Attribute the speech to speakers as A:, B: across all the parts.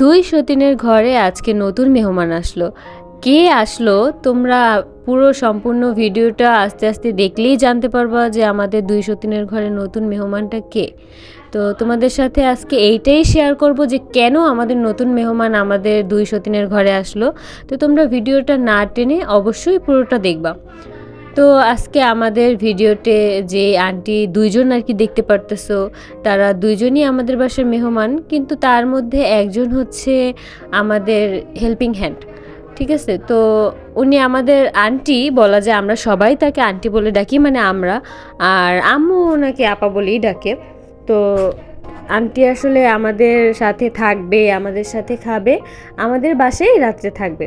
A: দুই সতীনের ঘরে আজকে নতুন মেহমান আসলো। কে আসলো? তোমরা পুরো সম্পূর্ণ ভিডিওটা আস্তে আস্তে দেখলেই জানতে পারবা যে আমাদের দুই সতীনের ঘরে নতুন মেহমানটা কে। তো তোমাদের সাথে আজকে এইটাই শেয়ার করব যে কেন আমাদের নতুন মেহমান আমাদের দুই সতীনের ঘরে আসলো। তো তোমরা ভিডিওটা না টেনে অবশ্যই পুরোটা দেখবা। তো আজকে আমাদের ভিডিওতে যে আন্টি দুইজন আর কি দেখতে পারতেছো, তারা দুইজনই আমাদের বাসার মেহমান, কিন্তু তার মধ্যে একজন হচ্ছে আমাদের হেল্পিং হ্যান্ড ঠিক আছে? তো উনি আমাদের আন্টি বলা যায় আমরা সবাই তাকে আন্টি বলে ডাকি মানে আমরা। আর আম্মু ওনাকে আপা বলেই ডাকে। তো আন্টি আসলে আমাদের সাথে থাকবে, আমাদের সাথে খাবে, আমাদের বাসায় রাত্রে থাকবে।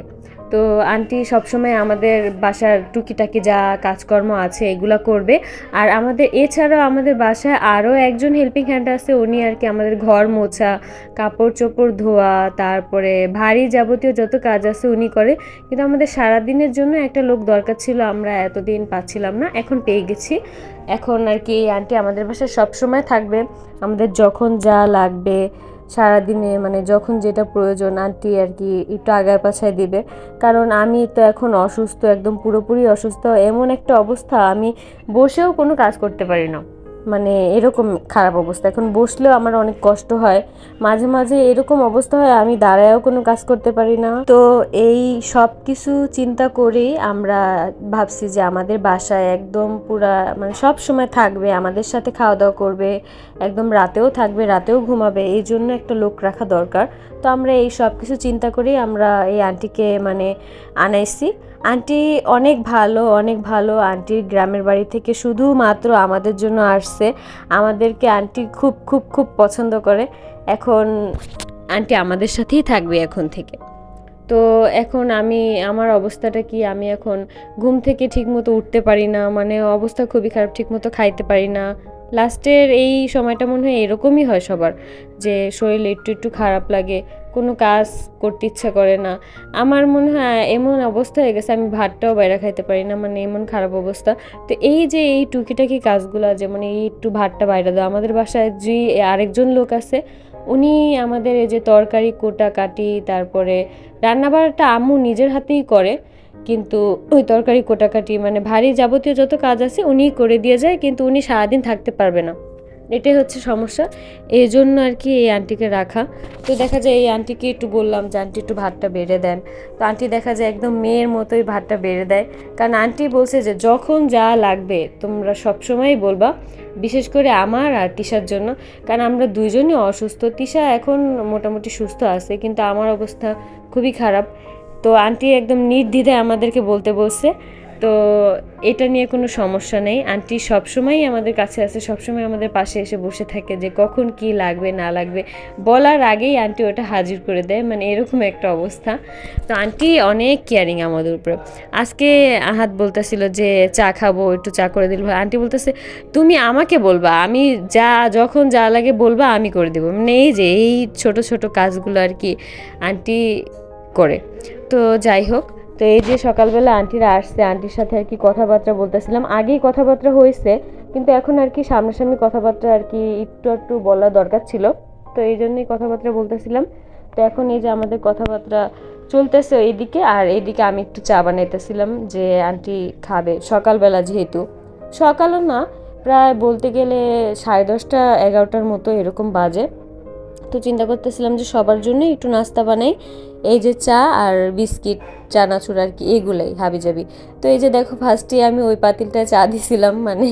A: তো আন্টি সবসময় আমাদের বাসার টুকিটাকি যা কাজকর্ম আছে এগুলো করবে। আর আমাদের, এছাড়াও আমাদের বাসায় আরও একজন হেল্পিং হ্যান্ড আছে, উনি আর কি আমাদের ঘর মোছা, কাপড় চোপড় ধোয়া, তারপরে ভারী যাবতীয় যত কাজ আছে উনি করে। কিন্তু আমাদের সারাদিনের জন্য একটা লোক দরকার ছিল, আমরা এতদিন পাচ্ছিলাম না, এখন পেয়ে গেছি। এখন আর কি এই আন্টি আমাদের বাসায় সবসময় থাকবে। আমাদের যখন যা লাগবে সারাদিনে মানে যখন যেটা প্রয়োজন, আন্টি আর কি একটু আগায় পাছায় দিবে। কারণ আমি তো এখন অসুস্থ, একদম পুরোপুরি অসুস্থ। এমন একটা অবস্থা, আমি বসেও কোনো কাজ করতে পারি না। মানে এরকম খারাপ অবস্থা। এখন বসলেও আমার অনেক কষ্ট হয়। মাঝে মাঝে এরকম অবস্থা হয়, আমি দাঁড়ায়ও কোনো কাজ করতে পারি না। তো এই সব কিছু চিন্তা করেই আমরা ভাবছি যে আমাদের বাসায় একদম পুরা মানে সব সময় থাকবে, আমাদের সাথে খাওয়া দাওয়া করবে, একদম রাতেও থাকবে, রাতেও ঘুমাবে, এই জন্য একটা লোক রাখা দরকার। তো আমরা এই সব কিছু চিন্তা করেই আমরা এই আন্টিকে মানে আনাইছি। আন্টি অনেক ভালো অনেক ভালো। আন্টির গ্রামের বাড়ি থেকে শুধুমাত্র আমাদের জন্য আসছে। আমাদেরকে আন্টি খুব খুব খুব পছন্দ করে। এখন আন্টি আমাদের সাথেই থাকবে এখন থেকে। তো এখন আমি, আমার অবস্থাটা কি? আমি এখন ঘুম থেকে ঠিকমতো উঠতে পারি না। মানে অবস্থা খুবই খারাপ, ঠিকমতো খাইতে পারি না। লাস্টের এই সময়টা মনে হয় এরকমই হয় সবার, যে শরীর একটু একটু খারাপ লাগে। কোনো কাজ করতে ইচ্ছা করে না। আমার মনে হয় এমন অবস্থা হয়ে গেছে, আমি ভাতটাও বাইরে খাইতে পারি না মানে এমন খারাপ অবস্থা। তো এই যে এই টুকিটাকি কাজগুলো, যেমন এই একটু ভাতটা বাইরে দেওয়া আমাদের বাসায় যে আরেকজন লোক আছে, উনি আমাদের এই যে তরকারি, কোটা কাটি, তারপরে রান্নাবাড়াটা আম্মু নিজের হাতেই করে, কিন্তু ওই তরকারি কোটাকাটি মানে ভারী যাবতীয় যত কাজ আছে উনিই করে দিয়ে যায়, কিন্তু উনি সারাদিন থাকতে পারবে না। এটাই হচ্ছে সমস্যা। এই জন্য আর কি এই আন্টিকে রাখা। তো দেখা যায় এই আন্টিকে একটু বললাম যে, আন্টি, একটু ভাতটা বেড়ে দেন। তো আন্টি দেখা যায় একদম মেয়ের মতোই ভাতটা বেড়ে দেয়। কারণ আন্টি বলছে যে, যখন যা লাগবে তোমরা সবসময়ই বলবা, বিশেষ করে আমার আর তিশার জন্য। কারণ আমরা দুইজনই অসুস্থ। তিশা এখন মোটামুটি সুস্থ আছে, কিন্তু আমার অবস্থা খুবই খারাপ। তো আন্টি একদম নির্দ্বিধায় আমাদেরকে বলতে বলছে তো এটা নিয়ে কোনো সমস্যা নেই। আন্টি সবসময়ই আমাদের কাছে আছে, সবসময় আমাদের পাশে এসে বসে থাকে যে কখন কি লাগবে, না লাগবে। বলার আগেই আন্টি ওটা হাজির করে দেয় মানে এরকম একটা অবস্থা। তো আন্টি অনেক কেয়ারিং আমাদের উপরে। আজকে আহাত বলতেছিল যে চা খাব, একটু চা করে দিল। আন্টি বলতেছে, তুমি আমাকে বলবা, আমি যা, যখন যা লাগে বলবা, আমি করে দেবো। মানে এই যে, এই ছোট ছোট কাজগুলো আর কি আন্টি করে। তো যাই হোক তো এই যে সকালবেলা আন্টিরা আসছে, আন্টির সাথে আর কি কথাবার্তা বলতেছিলাম। আগেই কথাবার্তা হয়েছে, কিন্তু এখন আর কি সামনাসামনি কথাবার্তা আর কি একটু একটু বলা দরকার ছিল। তো এই জন্যই কথাবার্তা বলতেছিলাম। তো এখন এই যে আমাদের কথাবার্তা চলতেছে এইদিকে, আর এইদিকে আমি একটু চা বানাইতেছিলাম যে আন্টি খাবে সকালবেলা যেহেতু। সকালও না, প্রায় বলতে গেলে সাড়ে দশটা, এগারোটার মতো এরকম বাজে। তো চিন্তা করতেছিলাম যে সবার জন্যই একটু নাস্তা বানাই। এই যে চা আর বিস্কিট, চানাচুর আর কি, এগুলাই, হাবিজাবি। তো এই যে দেখো ফার্স্টে আমি ওই পাতিলটা চা দিছিলাম মানে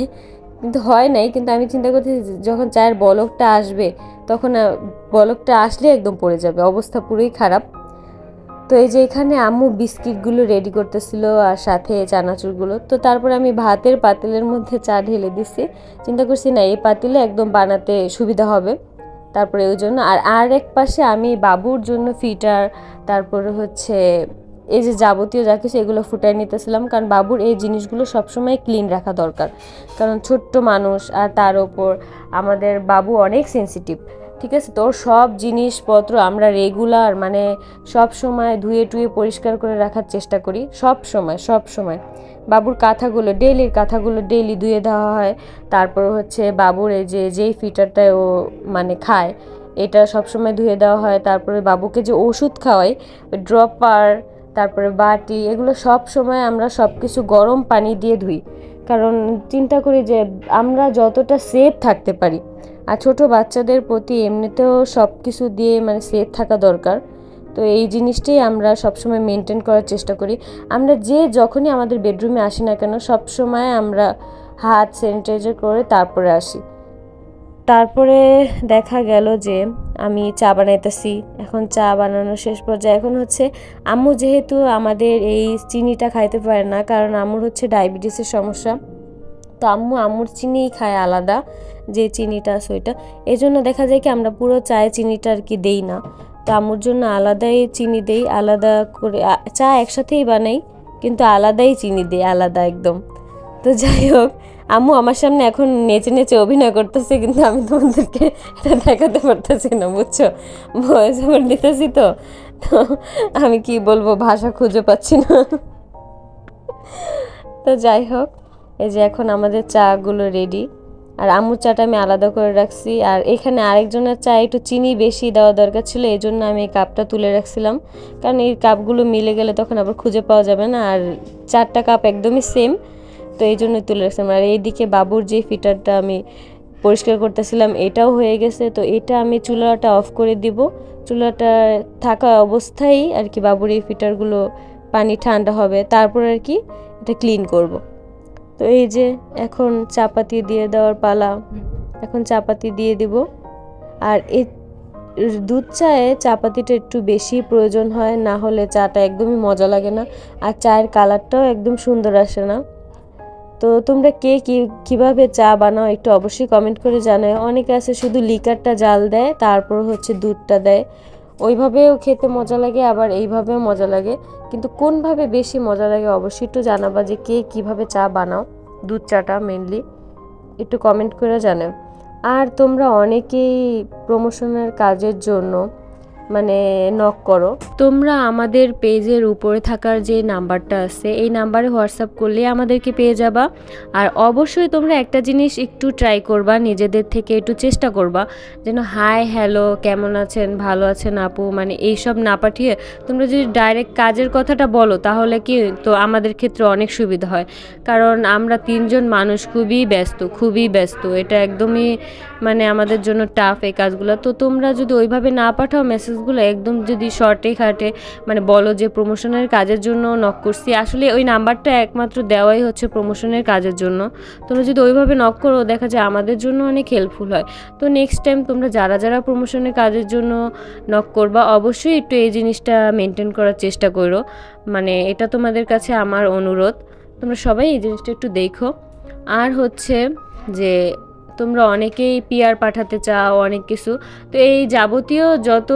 A: কিন্তু হয় নাই, কিন্তু আমি চিন্তা করছি যখন চায়ের বলকটা আসবে, তখন বলকটা আসলে একদম পড়ে যাবে, অবস্থা পুরোই খারাপ। তো এই যে এখানে আম্মু বিস্কিটগুলো রেডি করতেছিল আর সাথে চানাচুরগুলো। তো তারপর আমি ভাতের পাতিলের মধ্যে চা ঢেলে দিছি। চিন্তা করছি না, এই পাতিলে একদম বানাতে সুবিধা হবে। তারপরে ওই জন্য আর আর এক পাশে আমি বাবুর জন্য ফিটার, তারপরে হচ্ছে এই যে যাবতীয় যা কিছু এগুলো ফুটাই নিতেছিলাম, কারণ বাবুর এই জিনিসগুলো সবসময় ক্লিন রাখা দরকার। কারণ ছোট্ট মানুষ আর তার ওপর আমাদের বাবু অনেক সেন্সিটিভ ঠিক আছে? তোর সব জিনিসপত্র আমরা রেগুলার মানে সব সময় ধুয়ে টুয়ে পরিষ্কার করে রাখার চেষ্টা করি সব সময় সব সময় বাবুর কাঁথাগুলো ডেলির কাঁথাগুলো ডেলি ধুয়ে দেওয়া হয়। তারপর হচ্ছে বাবুর এই যে, যেই ফিটারটায় ও মানে খায়, এটা সবসময় ধুয়ে দেওয়া হয়। তারপরে বাবুকে যে ওষুধ খাওয়াই, ড্রপার, তারপরে বাটি, এগুলো সব সময় আমরা সব কিছু গরম পানি দিয়ে ধুই। কারণ চিন্তা করি যে, আমরা যতটা সেফ থাকতে পারি। আর ছোট বাচ্চাদের প্রতি এমনিতেও সব কিছু দিয়ে মানে সেফ থাকা দরকার। তো এই জিনিসটাই আমরা সবসময় মেনটেন করার চেষ্টা করি। আমরা যে যখনই আমাদের বেডরুমে আসি না কেন, সবসময় আমরা হাত স্যানিটাইজার করে তারপরে আসি। তারপরে দেখা গেল যে আমি চা বানাইতেছি, এখন চা বানানো শেষ পর্যায়ে। এখন হচ্ছে আম্মু যেহেতু আমাদের এই চিনিটা খাইতে পারে না, কারণ আম্মুর হচ্ছে ডায়াবেটিসের সমস্যা। তো আম্মু আম্মুর চিনিই খায় আলাদা, যে চিনিটা আছে ওইটা। এই জন্য দেখা যায় কি আমরা পুরো চায়ে চিনিটা আর কি দেই না। তো আম্মুর জন্য আলাদাই চিনি দেই, আলাদা করে চা একসাথেই বানাই, কিন্তু আলাদাই চিনি দেই, আলাদা একদম। তো যাই হোক, আম্মু আমার সামনে এখন নেচে নেচে অভিনয় করতেছে, কিন্তু আমি তোমাদেরকে এটা দেখাতে পারতেছি না, বুঝছ? ভয়েস ওভার দিতেছি তো তো আমি কি বলব, ভাষা খুঁজে পাচ্ছি না। তো যাই হোক, এই যে এখন আমাদের চাগুলো রেডি আর আম্মুর চাটা আমি আলাদা করে রাখছি। আর এখানে আরেকজনের চা একটু চিনি বেশি দেওয়া দরকার ছিল এই জন্য আমি এই কাপটা তুলে রাখছিলাম। কারণ এই কাপগুলো মিলে গেলে তখন আবার খুঁজে পাওয়া যাবে না, আর চারটা কাপ একদমই সেম তো এই জন্য তুলে রাখছিলাম। আর এইদিকে বাবুর যে ফিটারটা আমি পরিষ্কার করতেছিলাম, এটাও হয়ে গেছে। তো এটা আমি চুলাটা অফ করে দিব। চুলাটা থাকা অবস্থায় আর কি বাবুর এই ফিটারগুলো পানি ঠান্ডা হবে। তারপর আর কি এটা ক্লিন করব। তো এই যে এখন চাপাতি দিয়ে দেওয়ার পালা। এখন চাপাতি দিয়ে দিব। আর এই দুধ চায়ে চাপাতিটা একটু বেশি প্রয়োজন হয়, না হলে চাটা একদমই মজা লাগে না। আর চায়ের কালারটাও একদম সুন্দর আসে না। তো তোমরা কে কী, কীভাবে চা বানাও একটু অবশ্যই কমেন্ট করে জানাও। অনেকে আছে শুধু লিকারটা জাল দেয়, তারপর হচ্ছে দুধটা দেয়। ওইভাবেও খেতে মজা লাগে, আবার এইভাবেও মজা লাগে। কিন্তু কোনভাবে বেশি মজা লাগে অবশ্যই একটু জানাবা যে কে কীভাবে চা বানাও, দুধ চাটা মেনলি একটু কমেন্ট করে জানাও। আর তোমরা অনেকেই প্রমোশনের কাজের জন্য মানে নক করো। তোমরা আমাদের পেজের উপরে থাকার যে নাম্বারটা আছে, এই নাম্বারে হোয়াটসঅ্যাপ করলে আমাদেরকে পেয়ে যাবা। আর অবশ্যই তোমরা একটা জিনিস একটু ট্রাই করবা, নিজেদের থেকে একটু চেষ্টা করবা, যেন হাই হ্যালো কেমন আছেন, ভালো আছেন আপু মানে এইসব না পাঠিয়ে তোমরা যদি ডাইরেক্ট কাজের কথাটা বলো, তাহলে কি তো আমাদের ক্ষেত্রে অনেক সুবিধা হয়। কারণ আমরা তিনজন মানুষ খুবই ব্যস্ত খুবই ব্যস্ত। এটা একদমই মানে আমাদের জন্য টাফ এই কাজগুলো। তো তোমরা যদি ওইভাবে না পাঠাও মেসেজগুলো একদম যদি শর্টে খাটে মানে বলো যে প্রমোশনের কাজের জন্য নক করছি, আসলে ওই নাম্বারটা একমাত্র দেওয়াই হচ্ছে প্রমোশনের কাজের জন্য। তোমরা যদি ওইভাবে নক করো, দেখা যায় আমাদের জন্য অনেক হেল্পফুল হয়। তো নেক্সট টাইম তোমরা যারা যারা প্রমোশনের কাজের জন্য নক করবা, অবশ্যই একটু এই জিনিসটা মেনটেন করার চেষ্টা করো। মানে এটা তোমাদের কাছে আমার অনুরোধ। তোমরা সবাই এই জিনিসটা একটু দেখো। আর হচ্ছে যে তোমরা অনেকেই পিআর পাঠাতে চাও, অনেক কিছু। তো এই যাবতীয় যত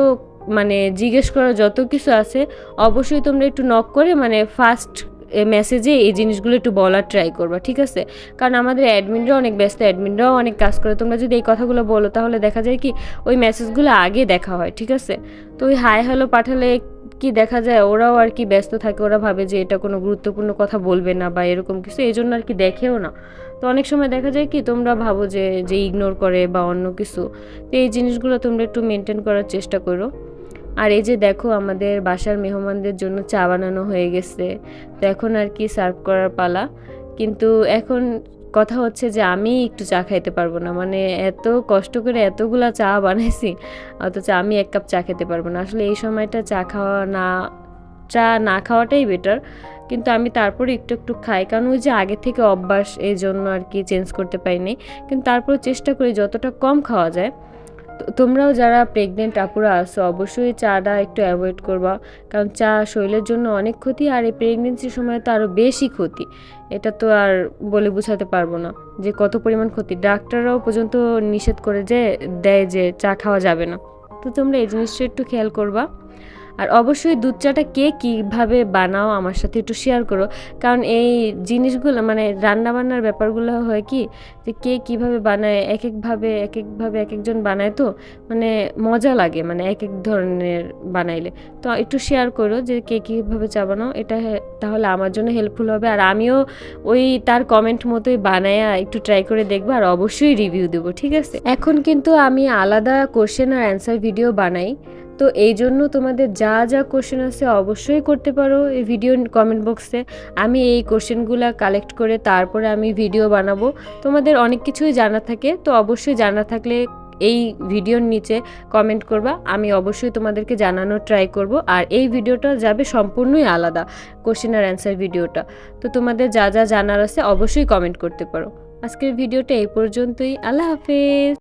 A: মানে জিজ্ঞেস করার যত কিছু আছে, অবশ্যই তোমরা একটু নক করে মানে ফার্স্ট মেসেজে এই জিনিসগুলো একটু বলার ট্রাই করবা, ঠিক আছে? কারণ আমাদের অ্যাডমিনরাও অনেক ব্যস্ত অ্যাডমিনরাও অনেক কাজ করে। তোমরা যদি এই কথাগুলো বলো, তাহলে দেখা যায় কি, ওই মেসেজগুলো আগে দেখা হয়, ঠিক আছে? তো ওই হাই হ্যালো পাঠালে কি দেখা যায়, ওরাও আর কি ব্যস্ত থাকে, ওরা ভাবে যে এটা কোনো গুরুত্বপূর্ণ কথা বলবে না বা এরকম কিছু এই জন্য আর কি দেখেও না। তো অনেক সময় দেখা যায় কি, তোমরা ভাবো যে যে ইগনোর করে বা অন্য কিছু। তো এই জিনিসগুলো তোমরা একটু মেনটেন করার চেষ্টা করো। আর এই যে দেখো আমাদের বাসার মেহমানদের জন্য চা বানানো হয়ে গেছে। তো এখন আর কি সার্ভ করার পালা। কিন্তু এখন কথা হচ্ছে যে আমি একটু চা খাইতে পারব না। মানে এত কষ্ট করে এতগুলা চা বানাইছি, অথচ আমি এক কাপ চা খেতে পারব না। আসলে এই সময়টা চা খাওয়া না, চা না খাওয়াটাই বেটার কিন্তু আমি তারপরে একটু একটু খাই। কারণ ওই যে আগে থেকে অভ্যাস, এই জন্য আর কি চেঞ্জ করতে পারিনি। কিন্তু তারপর চেষ্টা করি যতটা কম খাওয়া যায়। তোমরাও যারা প্রেগনেন্ট আপুরা আছো, অবশ্যই চাটা একটু অ্যাভয়েড করবা। কারণ চা শরীরের জন্য অনেক ক্ষতি আর এই প্রেগনেন্সির সময় তো আরও বেশি ক্ষতি। এটা তো আর বলে বোঝাতে পারব না যে কত পরিমাণ ক্ষতি। ডাক্তাররাও পর্যন্ত নিষেধ করে যে, দেয় যে চা খাওয়া যাবে না। তো তোমরা এই জিনিসটা একটু খেয়াল করবা। আর অবশ্যই দুধ চাটা কে কীভাবে বানাও আমার সাথে একটু শেয়ার করো। কারণ এই জিনিসগুলো মানে রান্নাবান্নার ব্যাপারগুলো হয় কি, যে কে কীভাবে বানায় এক একভাবে এক একভাবে এক একজন বানায় তো মানে মজা লাগে মানে এক এক ধরনের বানাইলে। তো একটু শেয়ার করো যে কে কীভাবে চা বানাও, এটা তাহলে আমার জন্য হেল্পফুল হবে। আর আমিও ওই তার কমেন্ট মতোই বানায়া একটু ট্রাই করে দেখব আর অবশ্যই রিভিউ দেবো, ঠিক আছে? এখন কিন্তু আমি আলাদা কোশ্চেন আর অ্যান্সার ভিডিও বানাই। তো এই জন্য তোমাদের যা যা কোশ্চেন আছে অবশ্যই করতে পারো এই ভিডিও কমেন্ট বক্সে আমি এই কোশ্চেনগুলো কালেক্ট করে তারপরে আমি ভিডিও বানাবো। তোমাদের অনেক কিছুই জানা থাকে, তো অবশ্যই জানা থাকলে এই ভিডিওর নিচে কমেন্ট করবা। আমি অবশ্যই তোমাদেরকে জানানোর ট্রাই করব। আর এই ভিডিওটা যাবে সম্পূর্ণই আলাদা কোশ্চেন আর অ্যান্সার ভিডিওটা তো তোমাদের যা যা জানার আছে অবশ্যই কমেন্ট করতে পারো। আজকের ভিডিওটা এই পর্যন্তই। আল্লাহ হাফেজ।